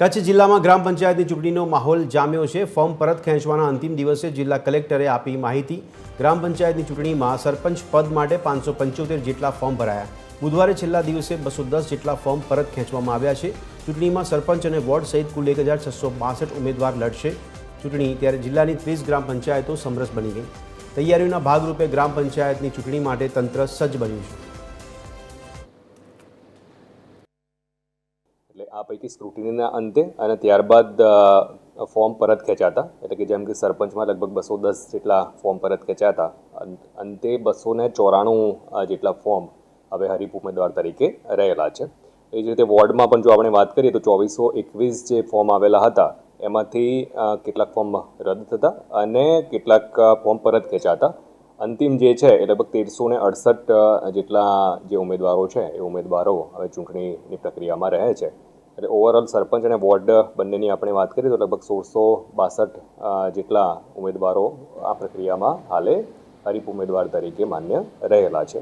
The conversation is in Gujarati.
કચ્છ જિલ્લામાં ગ્રામ પંચાયતની ચૂંટણીનો માહોલ જામ્યો છે. ફોર્મ પરત ખેંચવાના અંતિમ દિવસે જિલ્લા કલેક્ટરે આપી માહિતી. ગ્રામ પંચાયતની ચૂંટણીમાં સરપંચ પદ માટે પાંચસો પંચોતેર જેટલા ફોર્મ ભરાયા. બુધવારે છેલ્લા દિવસે બસો દસ જેટલા ફોર્મ પરત ખેંચવામાં આવ્યા છે. ચૂંટણીમાં સરપંચ અને વોર્ડ સહિત કુલ એક હજાર છસો બાસઠ ઉમેદવાર લડશે. ચૂંટણી ત્યારે જિલ્લાની ત્રીસ ગ્રામ પંચાયતો સમરસ બની ગઈ. તૈયારીઓના ભાગરૂપે ગ્રામ પંચાયતની ચૂંટણી માટે તંત્ર સજ્જ બન્યું છે. આ પૈકી સ્ક્રુટિનીના અંતે અને ત્યારબાદ ફોર્મ પરત ખેંચાતા. એટલે કે જેમ કે સરપંચમાં લગભગ બસો દસ જેટલા ફોર્મ પરત ખેંચાતા. હતા અંતે બસો ને ચોરાણું જેટલા ફોર્મ હવે હરીફ ઉમેદવાર તરીકે રહેલા છે. એ જ રીતે વોર્ડમાં પણ જો આપણે વાત કરીએ તો ચોવીસો એકવીસ જે ફોર્મ આવેલા હતા, એમાંથી કેટલાક ફોર્મ રદ થતા અને કેટલાક ફોર્મ પરત ખેંચાતા. અંતિમ જે છે એ લગભગ તેરસો ને અડસઠ જેટલા જે ઉમેદવારો છે એ ઉમેદવારો હવે ચૂંટણીની પ્રક્રિયામાં રહે છે. એટલે ઓવરઓલ સરપંચ અને વોર્ડ બંનેની આપણે વાત કરીએ તો લગભગ સોળસો બાસઠ જેટલા ઉમેદવારો આ પ્રક્રિયામાં હાલે હરીફ ઉમેદવાર તરીકે માન્ય રહેલા છે.